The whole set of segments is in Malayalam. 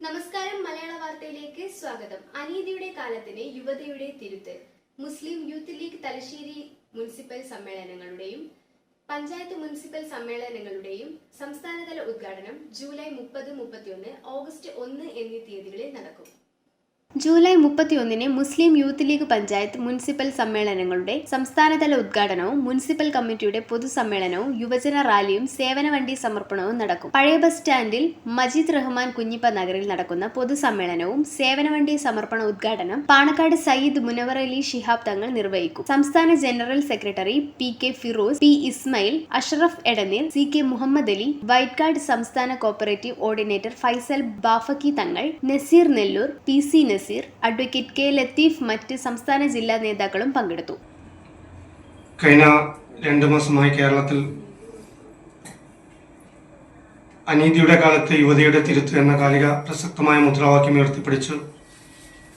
നമസ്കാരം മലയാള വാർത്തയിലേക്ക് സ്വാഗതം. അനീതിയുടെ കാലത്തിന് യുവതയുടെ തിരുത്ത്. Muslim Youth League Thalassery municipal സമ്മേളനങ്ങളുടെയും panchayat municipal സമ്മേളനങ്ങളുടെയും സംസ്ഥാനതല ഉദ്ഘാടനം ജൂലൈ മുപ്പത് മുപ്പത്തിയൊന്ന് ഓഗസ്റ്റ് ഒന്ന് എന്നീ തീയതികളിൽ നടക്കും. ജൂലൈ മുപ്പത്തിയൊന്നിന് Muslim Youth League panchayat municipal സമ്മേളനങ്ങളുടെ സംസ്ഥാനതല ഉദ്ഘാടനവും മുനിസിപ്പൽ കമ്മിറ്റിയുടെ പൊതുസമ്മേളനവും യുവജന റാലിയും സേവന വണ്ടി സമർപ്പണവും നടക്കും. പഴയ ബസ് സ്റ്റാൻഡിൽ മജീദ് റഹ്മാൻ കുഞ്ഞിപ്പ നഗറിൽ നടക്കുന്ന പൊതുസമ്മേളനവും സേവന വണ്ടി സമർപ്പണ ഉദ്ഘാടനം പാണക്കാട് സയ്യിദ് മുനവർ അലി ഷിഹാബ് തങ്ങൾ നിർവഹിക്കും. സംസ്ഥാന general secretary P K Firoz P Ismail Ashraf Edaneer C K Muhammad Ali വൈറ്റ്കാട് സംസ്ഥാന cooperative ordinator Faisal Bafaqi Thangal Nasir Nellur P C Nasir advocate K Latheef മറ്റ് സംസ്ഥാന ജില്ലാ നേതാക്കളും പങ്കെടുത്തു. കഴിഞ്ഞ രണ്ട് മാസമായി കേരളത്തിൽ അനീതിയുടെ കാലത്ത് യുവതിയുടെ തിരുത്ത് എന്ന കാലിക പ്രസക്തമായ മുദ്രാവാക്യം ഉയർത്തിപ്പിടിച്ച്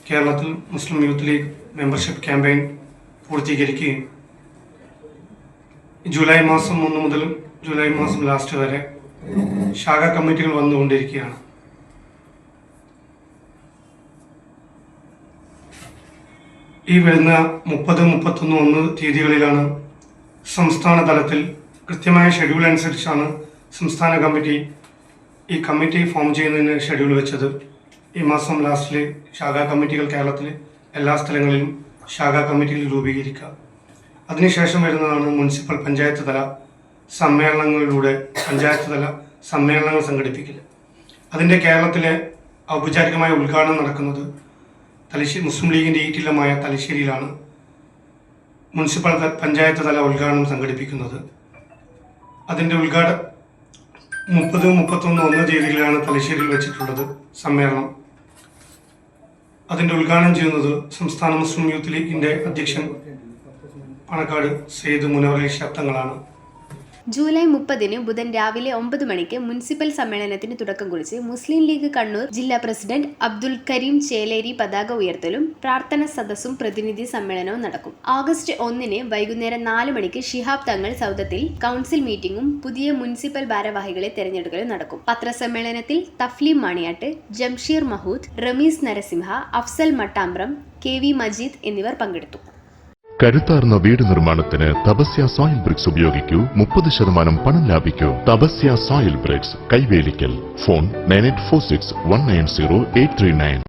കേരളത്തിൽ Muslim Youth League membership campaign പൂർത്തീകരിക്കുകയും July മാസം ഒന്ന് മുതൽ ജൂലൈ മാസം ലാസ്റ്റ് വരെ ശാഖ കമ്മിറ്റികൾ വന്നുകൊണ്ടിരിക്കുകയാണ്. ഈ വരുന്ന മുപ്പത് മുപ്പത്തൊന്ന് ഒന്ന് തീയതികളിലാണ് സംസ്ഥാന തലത്തിൽ കൃത്യമായ ഷെഡ്യൂൾ അനുസരിച്ചാണ് സംസ്ഥാന കമ്മിറ്റി ഈ കമ്മിറ്റി ഫോം ചെയ്യുന്നതിന് ഷെഡ്യൂൾ വെച്ചത്. ഈ മാസം ലാസ്റ്റിൽ ശാഖാ കമ്മിറ്റികൾ കേരളത്തിൽ എല്ലാ സ്ഥലങ്ങളിലും ശാഖാ കമ്മിറ്റികൾ രൂപീകരിക്കുക. അതിനുശേഷം വരുന്നതാണ് മുനിസിപ്പൽ പഞ്ചായത്ത് തല സമ്മേളനങ്ങളിലൂടെ പഞ്ചായത്ത് തല സമ്മേളനങ്ങൾ സംഘടിപ്പിക്കൽ അതിന്റെ കേരളത്തിലെ ഔപചാരികമായ ഉദ്ഘാടനം നടക്കുന്നത് തലശ്ശേരി മുസ്ലിം ലീഗിന്റെ ഈറ്റില്ലമായ തലശ്ശേരിയിലാണ് മുനിസിപ്പൽ പഞ്ചായത്ത് തല ഉദ്ഘാടനം സംഘടിപ്പിക്കുന്നത്. അതിന്റെ ഉദ്ഘാട മുപ്പത് മുപ്പത്തൊന്ന് ഒന്ന് തീയതികളിലാണ് തലശ്ശേരിയിൽ വെച്ചിട്ടുള്ളത് സമ്മേളനം. അതിന്റെ ഉദ്ഘാടനം ചെയ്യുന്നത് സംസ്ഥാന മുസ്ലിം യൂത്ത് ലീഗിന്റെ അധ്യക്ഷൻ പാണക്കാട് സെയ്ദ് മുനവറലി ശബ്ദങ്ങളാണ്. ജൂലൈ മുപ്പതിന് ബുധൻ രാവിലെ ഒമ്പത് മണിക്ക് മുനിസിപ്പൽ സമ്മേളനത്തിന് തുടക്കം കുറിച്ച് മുസ്ലിം ലീഗ് കണ്ണൂർ ജില്ലാ പ്രസിഡന്റ് അബ്ദുൽ കരീം ചേലേരി പതാക ഉയർത്തലും പ്രാർത്ഥന സദസ്സും പ്രതിനിധി സമ്മേളനവും നടക്കും. ഓഗസ്റ്റ് ഒന്നിന് വൈകുന്നേരം നാല് മണിക്ക് ഷിഹാബ് തങ്ങൾ സൗദത്തിൽ കൗൺസിൽ മീറ്റിംഗും പുതിയ മുനിസിപ്പൽ ഭാരവാഹികളെ തെരഞ്ഞെടുക്കലും നടക്കും. പത്രസമ്മേളനത്തിൽ തഫ്ലീം മാണിയാട്ട് ജംഷീർ മഹൂദ് റമീസ് നരസിംഹ അഫ്സൽ മട്ടാമ്പ്രം കെ വി മജീദ് എന്നിവർ പങ്കെടുത്തു. കരുത്താർന്ന വീട് നിർമ്മാണത്തിന് തപസ്യ സോയിൽ ബ്രിക്സ് ഉപയോഗിക്കൂ. മുപ്പത് ശതമാനം പണം ലാഭിക്കൂ. Thapasya soil bricks Kaivelikkal. Phone nine eight four six one nine zero eight three nine.